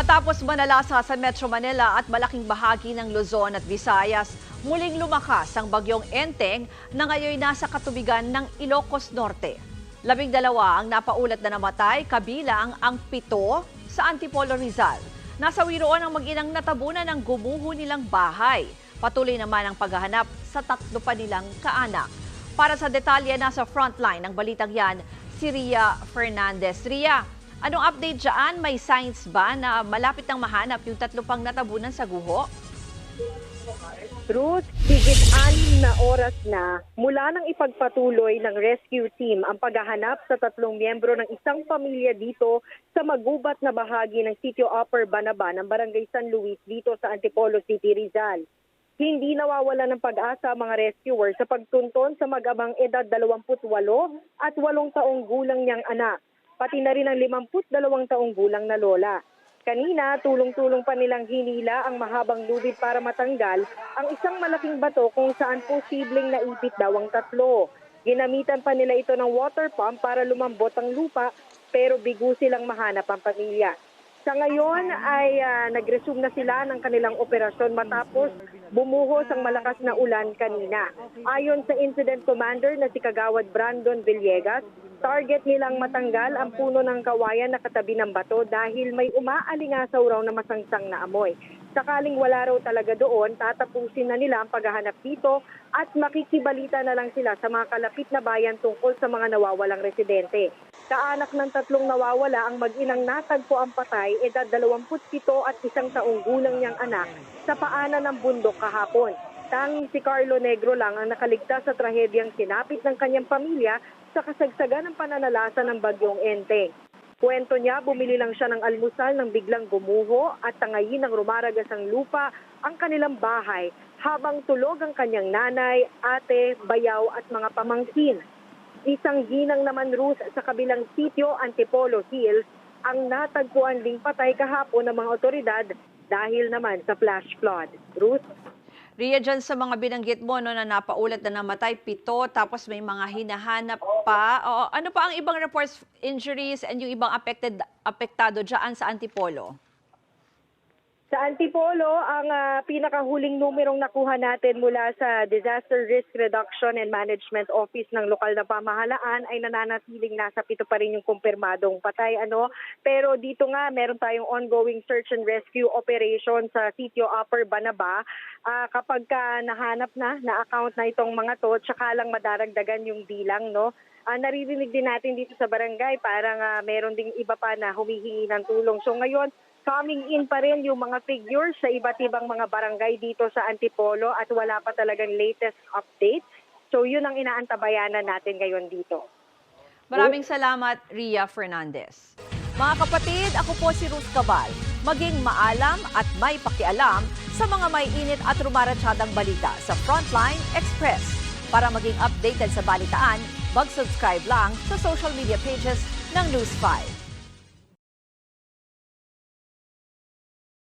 Matapos manalasa sa Metro Manila at malaking bahagi ng Luzon at Visayas, muling lumakas ang bagyong Enteng na ngayon nasa katubigan ng Ilocos Norte. Labing dalawa ang napaulat na namatay, kabilang ang pito sa Antipolo Rizal. Nasa wiroon ang mag-inang natabunan ng gumuho nilang bahay. Patuloy naman ang paghahanap sa tatlo pa nilang kaanak. Para sa detalye, nasa frontline ng balitang yan, si Ria Fernandez. Ria, anong update dyan? May signs ba na malapit nang mahanap yung tatlo pang natabunan sa guho? Ruth, higit anim na oras na mula nang ipagpatuloy ng rescue team ang paghahanap sa tatlong miyembro ng isang pamilya dito sa magubat na bahagi ng sitio Upper Banaba ng Barangay San Luis dito sa Antipolo City, Rizal. Hindi nawawala ng pag-asa mga rescuers sa pagtunton sa mag-amang edad 28 at 8 taong gulang niyang anak, pati na rin ang 52 taong gulang na lola. Kanina, tulong-tulong pa nilang hinila ang mahabang lubid para matanggal ang isang malaking bato kung saan posibleng naipit daw ang tatlo. Ginamitan pa nila ito ng water pump para lumambot ang lupa pero bigo silang mahanap ang pamilya. Sa ngayon ay ah, nag-resume na sila ng kanilang operasyon matapos bumuhos ang malakas na ulan kanina. Ayon sa incident commander na si Kagawad Brandon Villegas, target nilang matanggal ang puno ng kawayan na katabi ng bato dahil may umaalingasaw raw na masangsang na amoy. Sakaling wala raw talaga doon, tatapusin na nila ang paghahanap dito at makikibalita na lang sila sa mga kalapit na bayan tungkol sa mga nawawalang residente. Kaanak ng tatlong nawawala ang mag-inang natagpo ang patay, edad 27 at isang taong gulang niyang anak sa paanan ng bundok kahapon. Tanging si Carlo Negro lang ang nakaligtas sa trahedyang sinapit ng kanyang pamilya sa kasagsagan ng pananalasa ng bagyong Enteng. Kwento niya, bumili lang siya ng almusal nang biglang gumuho at tangayin ng rumaragas ang lupa ang kanilang bahay habang tulog ang kanyang nanay, ate, bayaw at mga pamangkin. Isang ginang naman Ruth sa kabilang sitio Antipolo Hills ang natagpuan ding patay kahapon ng mga otoridad dahil naman sa flash flood. Ruth? Ria, dyan sa mga binanggit mo no, na napaulat na namatay, pito, tapos may mga hinahanap pa. O, ano pa ang ibang reports, injuries, and yung ibang affected, apektado dyan sa Antipolo? Antipolo, ang ah, pinakahuling numerong nakuha natin mula sa Disaster Risk Reduction and Management Office ng lokal na pamahalaan ay nananatiling nasa pito pa rin yung kumpirmadong patay. Ano? Pero dito nga, meron tayong ongoing search and rescue operation sa sitio Upper Banaba. Ah, kapag ka nahanap na, na-account na itong mga to, tsaka lang madaragdagan yung bilang, no? Ah, naririnig din natin dito sa barangay, parang ah, meron ding iba pa na humihingi ng tulong. So ngayon, coming in pa rin yung mga figures sa iba't ibang mga barangay dito sa Antipolo at wala pa talagang latest update. So yun ang inaantabayanan natin ngayon dito. Maraming salamat, Ria Fernandez. Mga kapatid, ako po si Ruth Cabal. Maging maalam at may pakialam sa mga may init at rumaratsyadang balita sa Frontline Express. Para maging updated sa balitaan, mag-subscribe lang sa social media pages ng News 5.